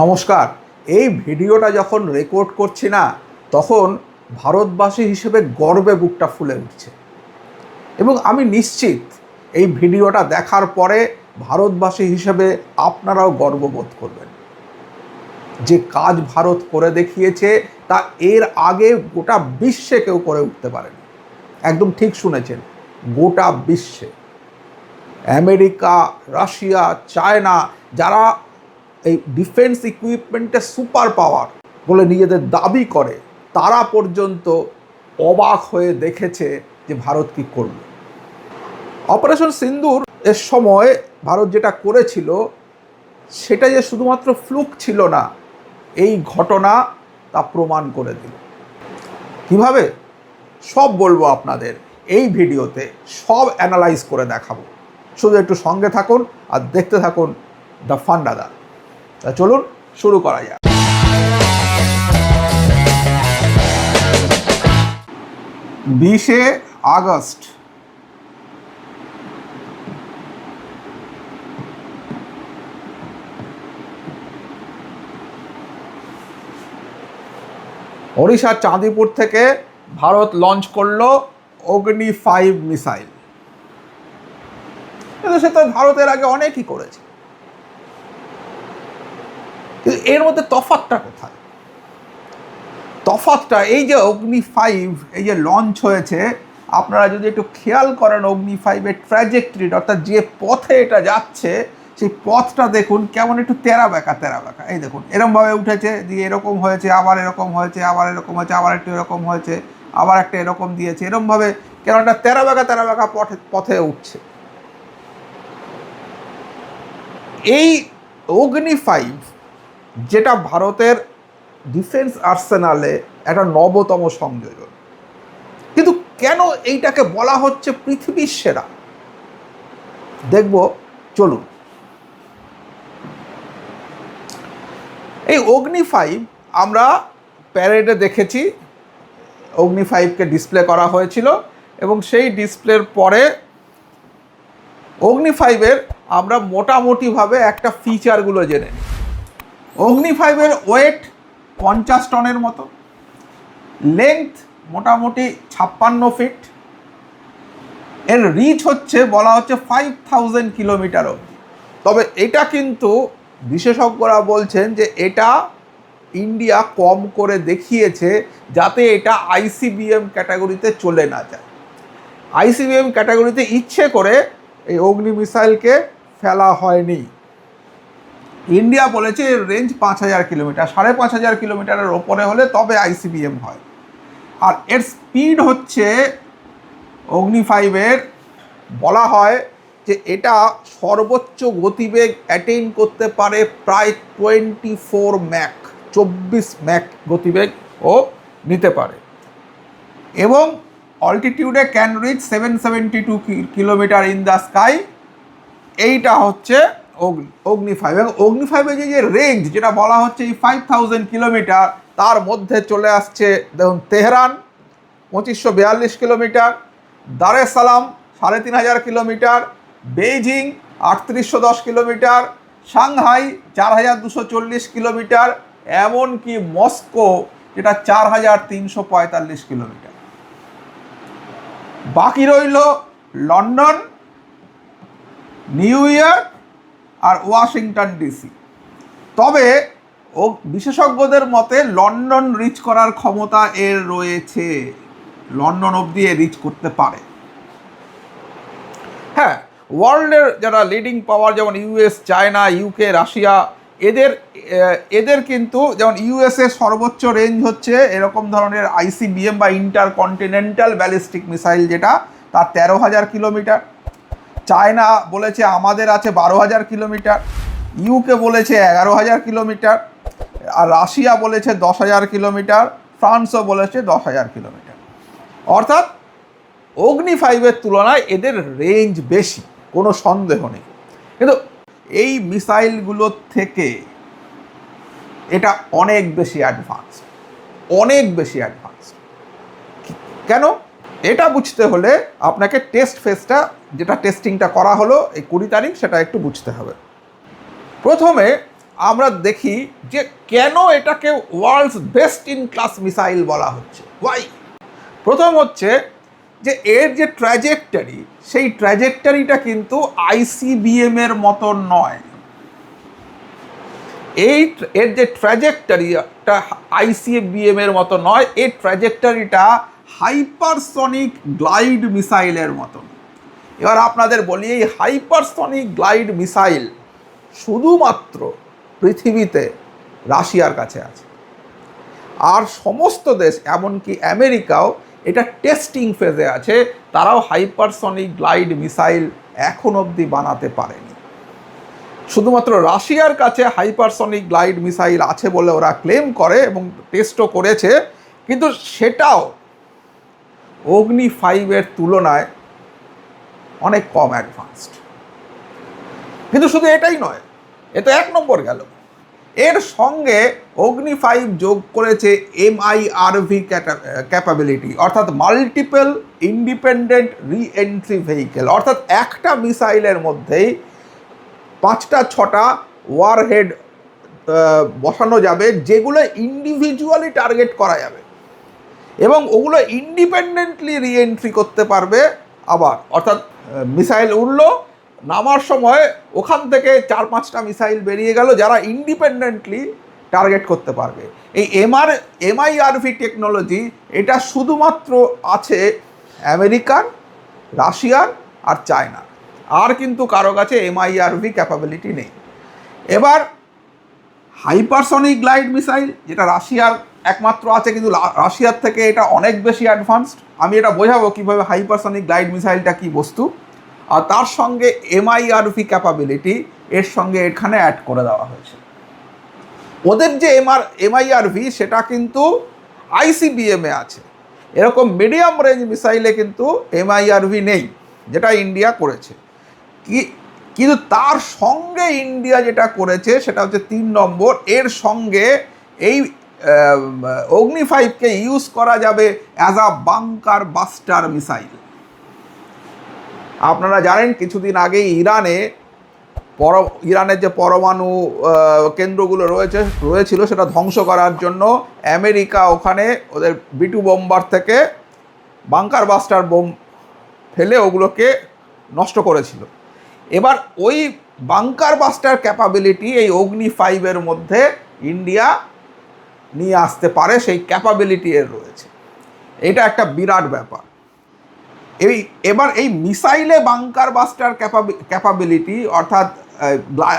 নমস্কার। এই ভিডিওটা যখন রেকর্ড করছি না, তখন ভারতবাসী হিসেবে গর্বে বুকটা ফুলে উঠছে। এবং আমি নিশ্চিত এই ভিডিওটা দেখার পরে ভারতবাসী হিসেবে আপনারাও গর্ববোধ করবেন। যে কাজ ভারত করে দেখিয়েছে, তা এর আগে গোটা বিশ্বে কেউ করে উঠতে পারেনি। একদম ঠিক শুনেছেন, গোটা বিশ্বে। আমেরিকা, রাশিয়া, চায়না, যারা এই ডিফেন্স ইকুইপমেন্টের সুপার পাওয়ার বলে নিজেদের দাবি করে, তারা পর্যন্ত অবাক হয়ে দেখেছে যে ভারত কী করল। অপারেশন সিন্দুর এর সময় ভারত যেটা করেছিল, সেটা যে শুধুমাত্র ফ্লুক ছিল না, এই ঘটনা তা প্রমাণ করে দিল। কীভাবে? সব বলব আপনাদের, এই ভিডিওতে সব অ্যানালাইজ করে দেখাবো। শুধু একটু সঙ্গে থাকুন আর দেখতে থাকুন দ্য ফান দাদা তা চলুন শুরু করা যাক। বিশে আগস্ট। ওড়িশার চাঁদিপুর থেকে ভারত লঞ্চ করল অগ্নি ফাইভ মিসাইল কিন্তু সে তো ভারতের আগে অনেকই করেছে কিন্তু এর মধ্যে তফাতটা কোথায়? তফাতটা এই যে অগ্নি ফাইভ এই যে লঞ্চ হয়েছে, আপনারা যদি একটু খেয়াল করেন অগ্নি ফাইভের ট্র্যাজেক্টরিটা অর্থাৎ যে পথে এটা যাচ্ছে, সেই পথটা দেখুন কেমন একটু তেরা বেঁকা তেরা বেঁকা এই দেখুন এরকমভাবে উঠেছে, দিয়ে এরকম হয়েছে, আবার এরকম হয়েছে, আবার এরকম হয়েছে, আবার একটু এরকম হয়েছে, আবার একটা এরকম দিয়েছে। এরকমভাবে কেন একটা তেরা বেঁকা তেরা বেঁকা পথে পথে উঠছে। এই অগ্নি ফাইভ যেটা ভারতের ডিফেন্স আর্সেনালে একটা নবতম সংযোজন। কিন্তু কেন এইটাকে বলা হচ্ছে পৃথিবীর সেরা? দেখব, চলুন। এই অগ্নি ফাইভ আমরা প্যারেডে দেখেছি। অগ্নি ফাইভকে ডিসপ্লে করা হয়েছিল এবং সেই ডিসপ্লের পরে অগ্নি ফাইভের আমরা মোটামুটিভাবে একটা ফিচারগুলো জেনে নিই। অগ্নি ফাইভের ওয়েট পঞ্চাশ টনের মতো। লেংথ মোটামুটি ছাপ্পান্ন ফিট এর রিচ হচ্ছে, বলা হচ্ছে ফাইভ থাউজেন্ড কিলোমিটার অবধি। তবে এটা কিন্তু বিশেষজ্ঞরা বলছেন যে এটা ইন্ডিয়া কম করে দেখিয়েছে যাতে এটা আইসিবিএম ক্যাটাগরিতে চলে না যায়। আইসিবিএম ক্যাটাগরিতে ইচ্ছে করে এই অগ্নি মিসাইলকে ফেলা হয়নি। ইন্ডিয়া বলেছে রেঞ্জ পাঁচ হাজার কিলোমিটার, সাড়ে পাঁচ হাজার কিলোমিটারের ওপরে হলে তবে আইসিবিএম হয়। আর এর স্পিড হচ্ছে অগ্নি ফাইভের বলা হয় যে এটা সর্বোচ্চ গতিবেগ অ্যাটেইন করতে পারে প্রায় টোয়েন্টি ফোর ম্যাক চব্বিশ ম্যাক গতিবেগ ও নিতে পারে। এবং অল্টিটিউডে can reach seven seventy two kilometre in the sky এইটা হচ্ছে অগ্নি অগ্নি ফাইভ এবং অগ্নি ফাইভের যে রেঞ্জ যেটা বলা হচ্ছে এই ফাইভ থাউজেন্ড কিলোমিটার তার মধ্যে চলে আসছে, দেখুন, তেহরান, পঁচিশশো বিয়াল্লিশ কিলোমিটার দারে সালাম, সাড়ে তিন হাজার কিলোমিটার বেইজিং, আটত্রিশশো দশ কিলোমিটার সাংহাই, চার হাজার দুশো চল্লিশ কিলোমিটার এমনকি মস্কো, যেটা চার হাজার তিনশো পঁয়তাল্লিশ কিলোমিটার বাকি রইল লন্ডন, নিউ ইয়র্ক আর ওয়াশিংটন ডিসি। তবে ও বিশেষজ্ঞদের মতে লন্ডন রিচ করার ক্ষমতা এর রয়েছে। লন্ডন অবধি এ রিচ করতে পারে। হ্যাঁ ওয়ার্ল্ডের যারা লিডিং পাওয়ার যেমন ইউএস, চায়না, ইউকে, রাশিয়া, এদের এদের কিন্তু যেমন ইউএসএ সর্বোচ্চ রেঞ্জ হচ্ছে এরকম ধরনের আইসিবিএম বা ইন্টার কন্টিনেন্টাল ব্যালিস্টিক মিসাইল যেটা, তার তেরো হাজার কিলোমিটার। চায়না বলেছে আমাদের আছে বারো হাজার কিলোমিটার ইউকে বলেছে এগারো হাজার কিলোমিটার, আর রাশিয়া বলেছে দশ হাজার কিলোমিটার, ফ্রান্সও বলেছে দশ হাজার কিলোমিটার। অর্থাৎ অগ্নি ফাইভের তুলনায় এদের রেঞ্জ বেশি, কোনো সন্দেহ নেই। কিন্তু এই মিসাইলগুলোর থেকে এটা অনেক বেশি অ্যাডভান্স অনেক বেশি অ্যাডভান্স কেন? এটা বুঝতে হলে আপনাকে টেস্ট ফেসটা যেটা টেস্টিংটা করা হলো এই কুড়ি তারিখ, সেটা একটু বুঝতে হবে। প্রথমে আমরা দেখি যে কেন এটাকে world's best in class missile বলা হচ্ছে। ওয়াই প্রথম হচ্ছে যে এর যে ট্র্যাজেক্টারি সেই ট্র্যাজেক্টারিটা কিন্তু আইসিবিএম এর মতো নয়। এই এর যে ট্র্যাজেক্টরিটা আইসিবিএম এর মতো নয়, এই ট্র্যাজেক্টরিটা হাইপারসনিক গ্লাইড মিসাইলের মতন। এবার আপনাদের বলি, এই হাইপারসনিক গ্লাইড মিসাইল শুধুমাত্র পৃথিবীতে রাশিয়ার কাছে আছে। আর সমস্ত দেশ, এমনকি আমেরিকাও এটা টেস্টিং ফেজে আছে, তারাও হাইপারসনিক গ্লাইড মিসাইল এখন অবধি বানাতে পারেনি। শুধুমাত্র রাশিয়ার কাছে হাইপারসনিক গ্লাইড মিসাইল আছে বলে ওরা ক্লেম করে এবং টেস্টও করেছে, কিন্তু সেটাও অগ্নি ফাইভের তুলনায় অনেক কম অ্যাডভান্সড কিন্তু শুধু এটাই নয়, এ তো এক নম্বর গেল। এর সঙ্গে অগ্নি ফাইভ যোগ করেছে এমআইআরভি ক্যাপাবিলিটি অর্থাৎ multiple independent re entry vehicle অর্থাৎ একটা মিসাইলের মধ্যেই পাঁচটা, ছটা ওয়ারহেড বসানো যাবে, যেগুলো ইন্ডিভিজুয়ালি টার্গেট করা যাবে। এবং ওগুলো ইন্ডিপেন্ডেন্টলি রিএন্ট্রি করতে পারবে আবার। অর্থাৎ মিসাইল উড়লো, নামার সময় ওখান থেকে চার পাঁচটা মিসাইল বেরিয়ে গেল যারা ইন্ডিপেন্ডেন্টলি টার্গেট করতে পারবে। এই এমআর এমআইআরভি টেকনোলজি এটা শুধুমাত্র আছে আমেরিকান রাশিয়ার আর চায়না। আর কিন্তু কারও কাছে এমআইআরভি ক্যাপাবিলিটি নেই। এবার হাইপারসনিক গ্লাইড মিসাইল যেটা রাশিয়ার একমাত্র আছে কিন্তু রাশিয়ার থেকে এটা অনেক বেশি অ্যাডভান্সড আমি এটা বোঝাবো কীভাবে হাইপারসনিক গ্লাইড মিসাইলটা কী বস্তু। আর তার সঙ্গে এমআইআরভি ক্যাপাবিলিটি এর সঙ্গে এখানে অ্যাড করে দেওয়া হয়েছে। ওদের যে এমআর এমআইআরভি সেটা কিন্তু আইসিবিএমে আছে। এরকম মিডিয়াম রেঞ্জ মিসাইলে কিন্তু এমআইআরভি নেই, যেটা ইন্ডিয়া করেছে। কি, কিন্তু তার সঙ্গে ইন্ডিয়া যেটা করেছে সেটা হচ্ছে তিন নম্বর। এর সঙ্গে এই অগ্নি ফাইভকে ইউজ করা যাবে as a bunker buster missile আপনারা জানেন, কিছুদিন আগেই ইরানে পর, ইরানের যে পরমাণু কেন্দ্রগুলো রয়েছে, রয়েছিল, সেটা ধ্বংস করার জন্য আমেরিকা ওখানে ওদের বিটু বোম্বার থেকে বাংকার বাস্টার বোম ফেলে ওগুলোকে নষ্ট করেছিল। এবার ওই বাংকার বাস্টার ক্যাপাবিলিটি এই অগ্নি ফাইভের মধ্যে ইন্ডিয়া নিয়ে আসতে পারে, সেই ক্যাপাবিলিটি এর রয়েছে। এটা একটা বিরাট ব্যাপার। এই, এবার এই মিসাইলে বাংকার বাস্টার ক্যাপাবিলিটি অর্থাৎ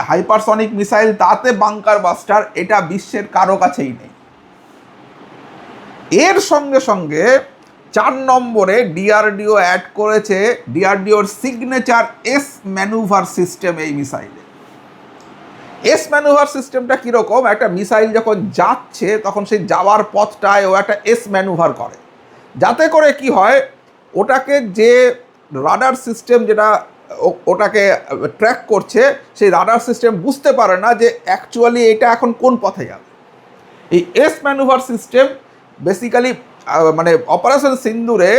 হাইপারসনিক মিসাইল তাতে বাংকার বাস্টার, এটা বিশ্বের কারও কাছেই নেই। এর সঙ্গে সঙ্গে চার নম্বরে ডিআরডিও অ্যাড করেছে ডিআরডিওর সিগনেচার এস ম্যানুভার সিস্টেম এই মিসাইলে এস ম্যানুভার সিস্টেমটা কীরকম? একটা মিসাইল যখন যাচ্ছে, তখন সেই যাওয়ার পথটায় ও একটা এস ম্যানুভার করে। যাতে করে কি হয়, ওটাকে যে রাডার সিস্টেম যেটা ওটাকে ট্র্যাক করছে, সেই রাডার সিস্টেম বুঝতে পারে না যে অ্যাকচুয়ালি এটা এখন কোন পথে যাবে। এই এস ম্যানুভার সিস্টেম বেসিক্যালি মানে অপারেশন সিন্দুরে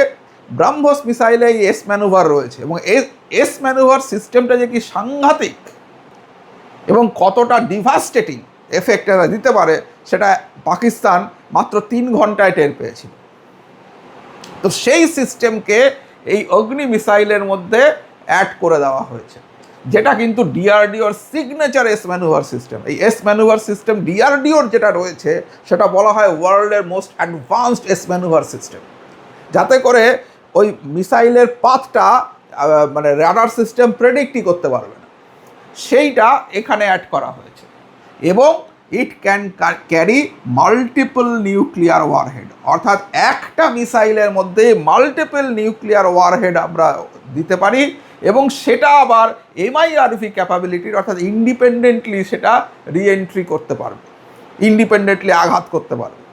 ব্রাহ্মস মিসাইলে এই এস ম্যানুভার রয়েছে এবং এস ম্যানুভার সিস্টেমটা যে কি সাংঘাতিক এবং কতটা ডিভাস্টেটিং এফেক্ট এরা দিতে পারে, সেটা পাকিস্তান মাত্র তিন ঘন্টায় টের পেয়েছিল। তো সেই সিস্টেমকে এই অগ্নি মিসাইলের মধ্যে অ্যাড করে দেওয়া হয়েছে, যেটা কিন্তু ডিআরডিওর সিগনেচার এস ম্যানুভার সিস্টেম এই এস ম্যানুভার সিস্টেম ডিআরডিওর যেটা রয়েছে, সেটা বলা হয় ওয়ার্ল্ডের most advanced S manoeuvre system যাতে করে ওই মিসাইলের পাথটা মানে রাডার সিস্টেম প্রেডিক্টই করতে পারবে সেইটা এখানে অ্যাড করা হয়েছে। এবং it can carry multiple nuclear warhead অর্থাৎ একটা মিসাইলের মধ্যে মাল্টিপল নিউক্লিয়ার ওয়ারহেড আমরা দিতে পারি এবং সেটা আবার এমআইআরভি ক্যাপাবিলিটির অর্থাৎ ইন্ডিপেন্ডেন্টলি সেটা রিএন্ট্রি করতে পারবে। ইন্ডিপেন্ডেন্টলি আঘাত করতে পারবে।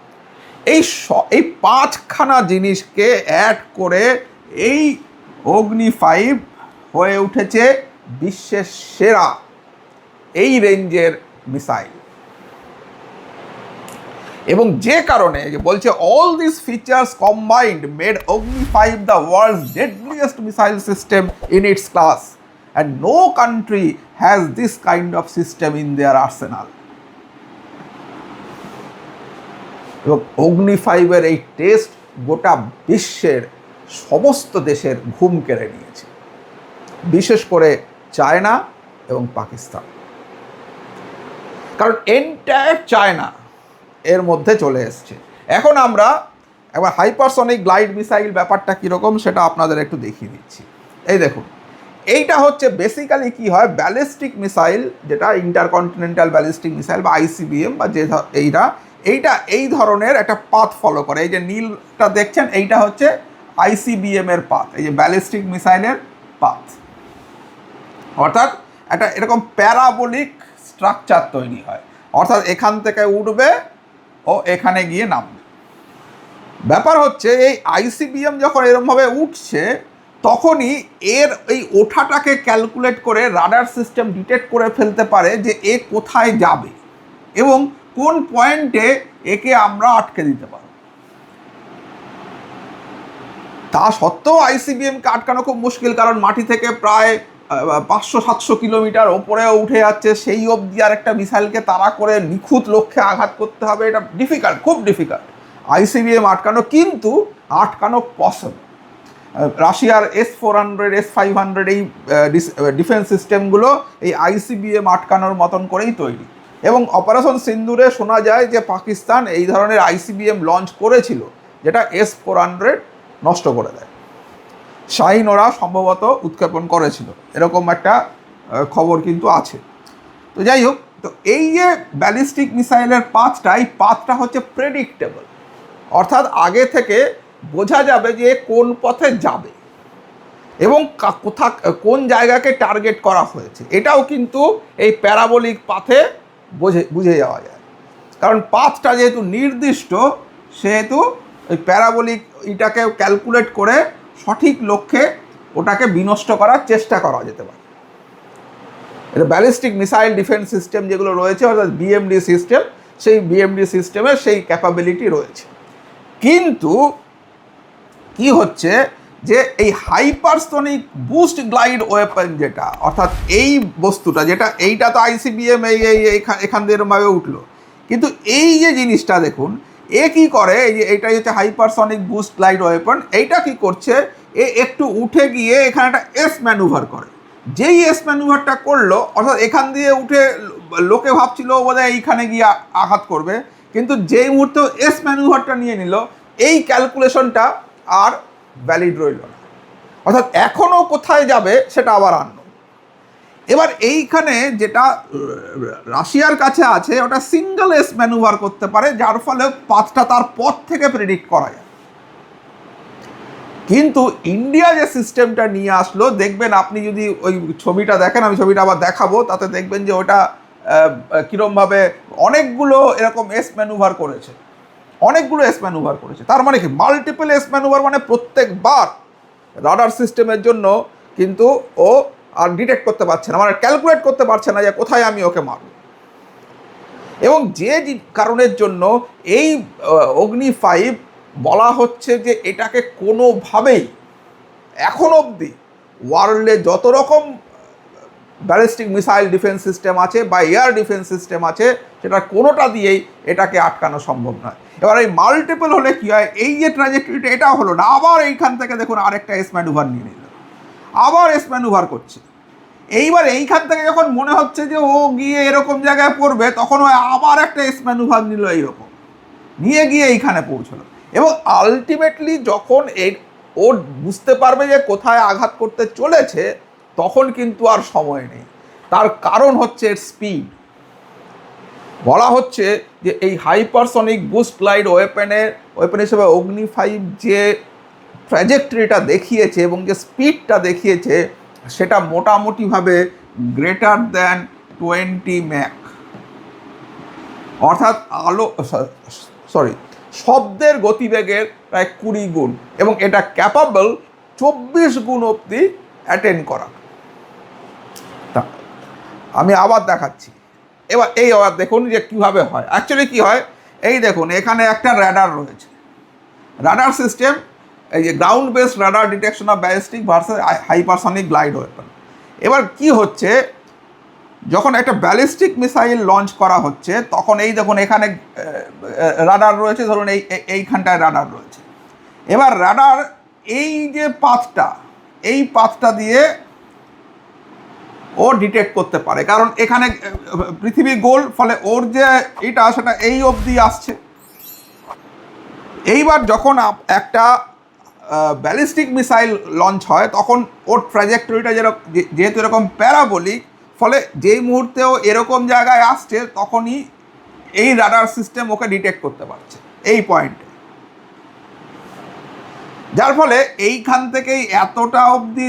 এই স- এই পাঁচখানা জিনিসকে অ্যাড করে এই অগ্নি ফাইভ হয়ে উঠেছে। বিশ্বের সেরা এই রেঞ্জের মিসাইল। এবং যে কারণে যে বলছে all this features combined made Agni five the world's deadliest missile system in its class and no country has this kind of system in their arsenal এবং অগ্নি ফাইভের এই টেস্ট গোটা বিশ্বের সমস্ত দেশের ঘুম কেড়ে নিয়েছে। বিশেষ করে চায়না এবং পাকিস্তান। কারণ এন্টায়ার চায়না এর মধ্যে চলে এসছে। এখন আমরা একবার হাইপারসনিক গ্লাইড মিসাইল ব্যাপারটা কীরকম সেটা আপনাদের একটু দেখিয়ে দিচ্ছি। এই দেখুন, এইটা হচ্ছে বেসিক্যালি কি হয়? ব্যালিস্টিক মিসাইল যেটা ইন্টারকন্টিনেন্টাল ব্যালিস্টিক মিসাইল বা আইসিবিএম বা যে এইটা এইটা এই ধরনের একটা পাথ ফলো করে। এই যে নীলটা দেখছেন, এইটা হচ্ছে আইসিবিএম এর পাথ এই যে ব্যালিস্টিক মিসাইলের পাথ অর্থাৎ একটা এরকম প্যারাবোলিক স্ট্রাকচার তৈরি হয়। অর্থাৎ এখান থেকে উঠবে ও এখানে গিয়ে নামবে। ব্যাপার হচ্ছে এই আইসিবিএম যখন এরমভাবে উঠছে, তখনই এর এই ওঠাটাকে ক্যালকুলেট করে রাডার সিস্টেম ডিটেক্ট করে ফেলতে পারে যে এ কোথায় যাবে এবং কোন পয়েন্টে একে আমরা আটকে দিতে পারব। তা সত্ত্বেও আইসিবিএমকে আটকানো খুব মুশকিল, কারণ মাটি থেকে প্রায় পাঁচশো, সাতশো কিলোমিটার ওপরেও উঠে যাচ্ছে, সেই অবধি আর একটা মিসাইলকে তাড়া করে নিখুঁত লক্ষ্যে আঘাত করতে হবে, এটা ডিফিকাল্ট খুব ডিফিকাল্ট আইসিবিএম আটকানো কিন্তু আটকানো পসিবল রাশিয়ার S four hundred S five hundred এই ডিফেন্স সিস্টেমগুলো এই আইসিবিএম আটকানোর মতন করেই তৈরি। এবং অপারেশন সিন্দুরে শোনা যায় যে পাকিস্তান এই ধরনের আইসিবিএম লঞ্চ করেছিল, যেটা এস ফোর হান্ড্রেড নষ্ট করে দেয়। শাহিন ওরা সম্ভবত উৎক্ষেপণ করেছিল। এরকম একটা খবর কিন্তু আছে। তো যাই হোক, তো এই যে ব্যালিস্টিক মিসাইলের পাথটা এই পাথটা হচ্ছে প্রেডিক্টেবল অর্থাৎ আগে থেকে বোঝা যাবে যে কোন পথে যাবে এবং কোথা, কোন জায়গাকে টার্গেট করা হয়েছে। এটাও কিন্তু এই প্যারাবলিক পাথে বোঝে, বুঝে যাওয়া যায়। কারণ পাথটা যেহেতু নির্দিষ্ট, সেহেতু ওই প্যারাবলিক এটাকে ক্যালকুলেট করে সঠিক লক্ষ্যে ওটাকে বিনষ্ট করার চেষ্টা করা যেতে পারে। এটা ব্যালিস্টিক মিসাইল ডিফেন্স সিস্টেম যেগুলো রয়েছে, অর্থাৎ বিএমডি সিস্টেম সেই বিএমডি সিস্টেমের সেই ক্যাপাবিলিটি রয়েছে। কিন্তু কি হচ্ছে যে এই হাইপারসনিক বুস্ট গ্লাইড ওয়েপন যেটা, অর্থাৎ এই বস্তুটা যেটা, এইটা তো আইসিবিএম এই এখান দিয়ে এরমভাবে উঠল। কিন্তু এই যে জিনিসটা দেখুন এ কি করে? এই যে এইটাই হচ্ছে হাইপারসনিক বুস্ট গ্লাইড ওয়েপন এইটা কি করছে? এ একটু উঠে গিয়ে এখানে একটা এস ম্যানুভার করে। যেই এস ম্যানুভারটা করল, অর্থাৎ এখান দিয়ে উঠে লোকে ভাবছিল বোধহয় এইখানে গিয়ে আঘাত করবে। কিন্তু যেই মুহূর্তে এস ম্যানুভারটা নিয়ে নিল, এই ক্যালকুলেশনটা আর ভ্যালিড রইল না। অর্থাৎ এখনও কোথায় যাবে, সেটা আবার আনলো এবার এইখানে যেটা, রাশিয়ার কাছে আছে, ওটা সিঙ্গল এস ম্যানুভার করতে পারে, যার ফলে পাথটা তার পথ থেকে প্রেডিক্ট করা যায়। কিন্তু ইন্ডিয়া যে সিস্টেমটা নিয়ে আসলো, দেখবেন আপনি যদি ওই ছবিটা দেখেন, আমি ছবিটা আবার দেখাবো, তাতে দেখবেন যে ওটা কিরমভাবে অনেকগুলো এরকম এস ম্যানুভার করেছে। অনেকগুলো এস ম্যানুভার করেছে। তার মানে কি? মাল্টিপল এস ম্যানুভার মানে প্রত্যেকবার রাডার সিস্টেমের জন্য, কিন্তু ও আর ডিটেক্ট করতে পারছে না মানে ক্যালকুলেট করতে পারছে না যে কোথায় আমি ওকে মারব। এবং যে কারণের জন্য এই অগ্নি ফাইভ বলা হচ্ছে যে এটাকে কোনোভাবেই এখন অবধি ওয়ার্ল্ডে যত রকম ব্যালিস্টিক মিসাইল ডিফেন্স সিস্টেম আছে বা এয়ার ডিফেন্স সিস্টেম আছে, সেটা কোনোটা দিয়েই এটাকে আটকানো সম্ভব নয়। এবার এই মাল্টিপল হলে কী হয়? এই যে ট্র্যাজেক্টরিটা এটা হলো না, আবার এইখান থেকে দেখুন আরেকটা এস ম্যানুভার নিয়ে নিল। আবার এস ম্যানুভার করছে। এইবার এইখান থেকে যখন মনে হচ্ছে যে ও গিয়ে এরকম জায়গায় পড়বে, তখন ও আবার একটা এস ম্যানুভার নিল এইরকম। নিয়ে গিয়ে এইখানে পৌঁছলো। এবং আলটিমেটলি যখন এই ও বুঝতে পারবে যে কোথায় আঘাত করতে চলেছে, তখন কিন্তু আর সময় নেই। তার কারণ হচ্ছে এর স্পিড বলা হচ্ছে যে এই হাইপারসনিক বুস্ট লাইট ওয়েপেনের ওয়েপেন হিসেবে অগ্নি ফাইভ যে ট্র্যাজেক্টরিটা দেখিয়েছে এবং যে স্পিডটা দেখিয়েছে, সেটা মোটামুটিভাবে গ্রেটার দ্যান টোয়েন্টি ম্যাক অর্থাৎ আলো সরি শব্দের গতিবেগের প্রায় কুড়ি গুণ এবং এটা ক্যাপাবল চব্বিশ গুণ অবধি অ্যাটেন্ড করা। তা, আমি আবার দেখাচ্ছি। এবার এই আবার দেখুন যে কীভাবে হয়। অ্যাকচুয়ালি কী হয়? এই দেখুন, এখানে একটা র্যাডার রয়েছে। রাডার সিস্টেম এই যে ground based radar detection of ballistic versus hypersonic glide weapon এবার কি হচ্ছে? যখন একটা ব্যালিস্টিক মিসাইল লঞ্চ করা হচ্ছে, তখন এই দেখুন এখানে রাডার রয়েছে, ধরুন এই এই- এইখানটায় রাডার রয়েছে। এবার রাডার এই যে পাথটা, এই পাথটা দিয়ে ও ডিটেক্ট করতে পারে। কারণ এখানে পৃথিবী গোল, ফলে ওর যে এটা, সেটা এই অবধি আসছে। এইবার যখন একটা ব্যালিস্টিক মিসাইল লঞ্চ হয়, তখন ওর ট্র্যাজেক্টরিটা যেরকম যেহেতু এরকম প্যারাবলিক ফলে যেই মুহূর্তেও এরকম জায়গায় আসছে, তখনই এই রাডার সিস্টেম ওকে ডিটেক্ট করতে পারছে, এই পয়েন্টে যার ফলে এইখান থেকেই এতটা অবধি,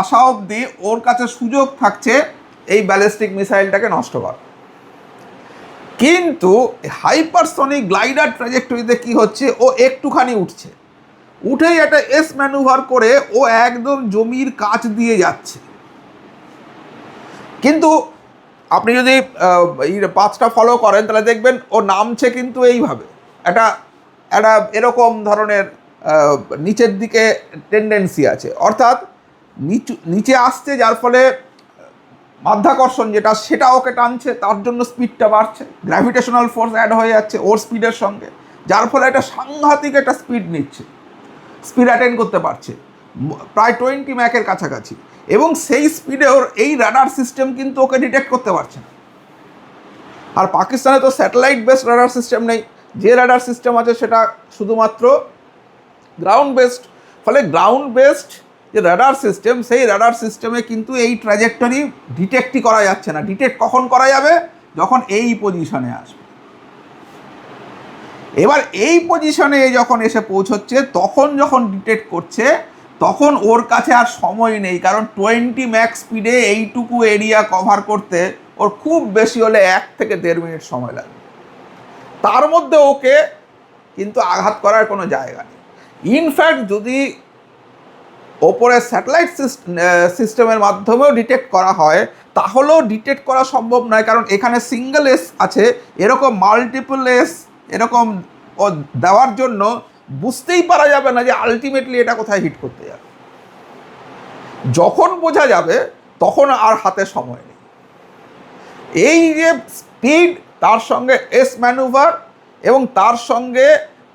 আসা অবধি ওর কাছে সুযোগ থাকছে এই ব্যালিস্টিক মিসাইলটাকে নষ্ট করা কিন্তু হাইপারসনিক গ্লাইডার ট্র্যাজেক্টরিতে কি হচ্ছে, ও একটুখানি উঠছে। উঠেই একটা এস ম্যানুভার করে ও একদম জমির কাছ দিয়ে যাচ্ছে। কিন্তু আপনি যদি এই পাঁচটা ফলো করেন, তাহলে দেখবেন ও নামছে কিন্তু এইভাবে। একটা একটা এরকম ধরনের নিচের দিকে টেন্ডেন্সি আছে। অর্থাৎ নিচু, নিচে আসছে যার ফলে মাধ্যাকর্ষণ যেটা, সেটা ওকে টানছে, তার জন্য স্পিডটা বাড়ছে গ্র্যাভিটেশনাল ফোর্স অ্যাড হয়ে যাচ্ছে ওর স্পিডের সঙ্গে। যার ফলে একটা সাংঘাতিক একটা স্পিড নিচ্ছে। স্পিড অ্যাটেন্ড করতে পারছে। প্রায় টোয়েন্টি ম্যাকের কাছাকাছি। এবং সেই স্পিডে ওর এই রাডার সিস্টেম কিন্তু ওকে ডিটেক্ট করতে পারছে না। আর পাকিস্তানে তো স্যাটেলাইট বেসড রাডার সিস্টেম নেই। যে রাডার সিস্টেম আছে সেটা শুধুমাত্র গ্রাউন্ড বেসড ফলে গ্রাউন্ড বেসড যে রাডার সিস্টেম সেই রাডার সিস্টেমে কিন্তু এই ট্র্যাজেক্টরি ডিটেক্টই করা যাচ্ছে না। ডিটেক্ট কখন করা যাবে? যখন এই পজিশনে আসবে। এবার এই পজিশনে যখন এসে পৌঁছচ্ছে, তখন যখন ডিটেক্ট করছে, তখন ওর কাছে আর সময় নেই। কারণ টোয়েন্টি ম্যাক্স স্পিডে এইটুকু এরিয়া কভার করতে ওর খুব বেশি হলে এক থেকে দেড় মিনিট সময় লাগবে। তার মধ্যে ওকে কিন্তু আঘাত করার কোনো জায়গা নেই। ইনফ্যাক্ট যদি ওপরে স্যাটেলাইট সিস্টেমের মাধ্যমেও ডিটেক্ট করা হয়, তাহলেও ডিটেক্ট করা সম্ভব নয়। কারণ এখানে সিঙ্গেল এস আছে, এরকম মাল্টিপল এস এরকম দেওয়ার জন্য বুঝতেই পারা যাবে না যে আলটিমেটলি এটা কোথায় হিট করতে যাবে। যখন বোঝা যাবে, তখন আর হাতে সময় নেই। এই যে স্পিড তার সঙ্গে এস ম্যানুভার এবং তার সঙ্গে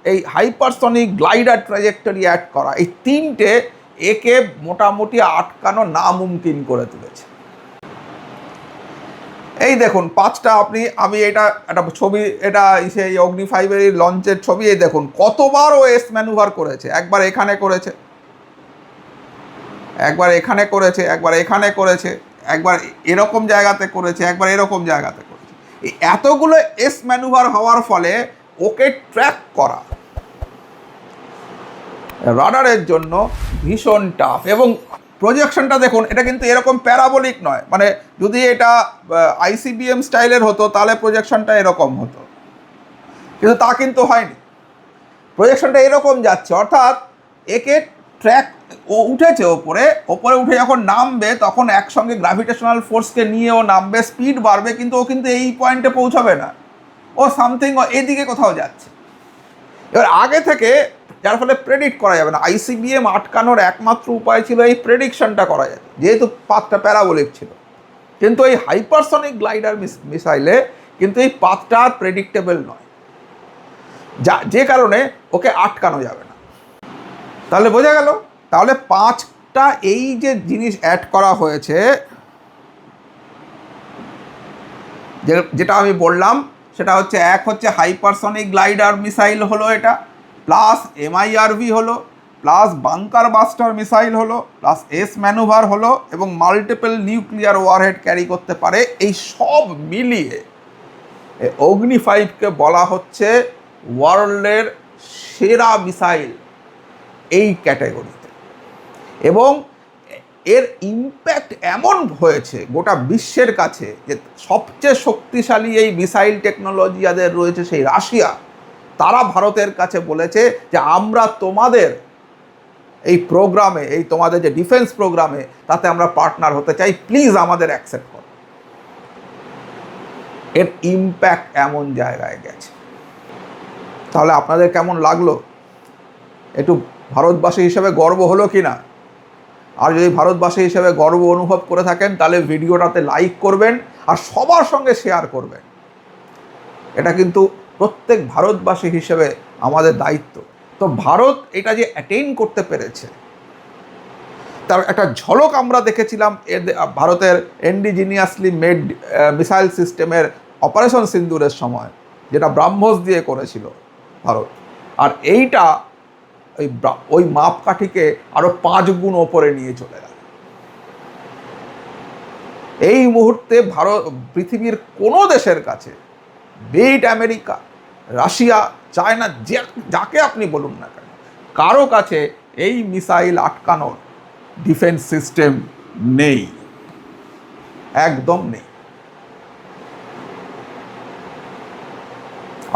এই হাইপারসনিক গ্লাইডার ট্র্যাজেক্টরি অ্যাড করা, এই তিনটে একে মোটামুটি আটকানো নামুমকিন করে তুলেছে। এই দেখুন, পাঁচটা আপনি, আমি এটা একটা ছবি, এটা সেই অগ্নি ফাইভের লঞ্চের ছবি, এই দেখুন, কতবার ও এস ম্যানুভার করেছে, একবার এখানে করেছে, একবার এখানে করেছে, একবার এখানে করেছে, একবার এরকম জায়গাতে করেছে, একবার এরকম জায়গাতে করেছে। এতগুলো এস ম্যানুভার হওয়ার ফলে ওকে ট্র্যাক করা, রাডারের জন্য ভীষণ টাফ এবং প্রজেকশনটা দেখুন, এটা কিন্তু এরকম প্যারাবলিক নয়। মানে যদি এটা আইসিবিএম স্টাইলের হতো, তাহলে প্রজেকশনটা এরকম হতো। কিন্তু তা কিন্তু হয়নি। প্রজেকশনটা এরকম যাচ্ছে, অর্থাৎ একে ট্র্যাক ও উঠেছে ওপরে ওপরে উঠে যখন নামবে, তখন একসঙ্গে গ্র্যাভিটেশনাল ফোর্সকে নিয়ে ও নামবে স্পিড বাড়বে, কিন্তু ও কিন্তু এই পয়েন্টে পৌঁছাবে না। ও সামথিং এদিকে কোথাও যাচ্ছে। এবার আগে থেকে যার ফলে প্রেডিক্ট করা যাবে না। আইসিবিএম আটকানোর একমাত্র উপায় ছিল এই প্রেডিকশনটা করা যায় যেহেতু পাথটা প্যারাবলিক ছিল। কিন্তু এই হাইপারসনিক গ্লাইডার মিসাইলে কিন্তু এই পাথটা আর প্রেডিক্টেবল নয়। যা, যে কারণে ওকে আটকানো যাবে না। তাহলে বোঝা গেল? তাহলে পাঁচটা এই যে জিনিস অ্যাড করা হয়েছে যেটা আমি বললাম, সেটা হচ্ছে এক হচ্ছে হাইপারসনিক গ্লাইডার মিসাইল হলো এটা। প্লাস এমআইআরভি হলো, প্লাস বাংকার বাস্টার মিসাইল হলো, প্লাস এস ম্যানুভার হলো এবং মাল্টিপল নিউক্লিয়ার ওয়ারহেড ক্যারি করতে পারে। এই সব মিলিয়ে অগ্নি ফাইভকে বলা হচ্ছে ওয়ার্ল্ডের সেরা মিসাইল এই ক্যাটাগরিতে। এবং এর ইম্প্যাক্ট এমন হয়েছে গোটা বিশ্বের কাছে যে সবচেয়ে শক্তিশালী এই মিসাইল টেকনোলজি যাদের রয়েছে সেই রাশিয়া তারা ভারতের কাছে বলেছে যে আমরা তোমাদের এই প্রোগ্রামে, এই তোমাদের যে ডিফেন্স প্রোগ্রামে, তাতে আমরা পার্টনার হতে চাই। প্লিজ আমাদের অ্যাকসেপ্ট করো। এর ইম্প্যাক্ট এমন জায়গায় গেছে। তাহলে আপনাদের কেমন লাগল? একটু ভারতবাসী হিসেবে গর্ব হলো কি না? আর যদি ভারতবাসী হিসেবে গর্ব অনুভব করে থাকেন, তাহলে ভিডিওটাতে লাইক করবেন আর সবার সঙ্গে শেয়ার করবেন। এটা কিন্তু প্রত্যেক ভারতবাসী হিসেবে আমাদের দায়িত্ব। তো ভারত এটা যে অ্যাটেইন করতে পেরেছে, তার একটা ঝলক আমরা দেখেছিলাম ভারতের এন্ডিজিনিয়াসলি মেড মিসাইল সিস্টেমের অপারেশন সিন্দুরের সময়, যেটা ব্রাহ্মস দিয়ে করেছিল ভারত। আর এইটা ওই ওই মাপকাঠিকে আরও পাঁচ গুণ ওপরে নিয়ে চলে গেল। এই মুহূর্তে ভারত, পৃথিবীর কোনো দেশের কাছে বেট আমেরিকা রাশিয়া চায়না যাকে আপনি বলুন না কেন, কারও কাছে এই মিসাইল আটকানোর ডিফেন্স সিস্টেম নেই, একদম নেই।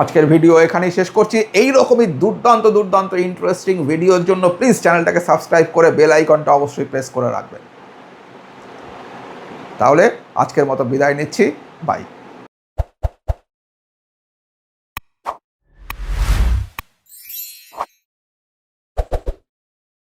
আজকের ভিডিও এখানেই শেষ করছি। এই রকমই দুর্দান্ত দুর্দান্ত ইন্টারেস্টিং ভিডিওর জন্য প্লিজ চ্যানেলটাকে সাবস্ক্রাইব করে বেল আইকনটা অবশ্যই প্রেস করে রাখবেন। তাহলে আজকের মতো বিদায় নিচ্ছি। বাই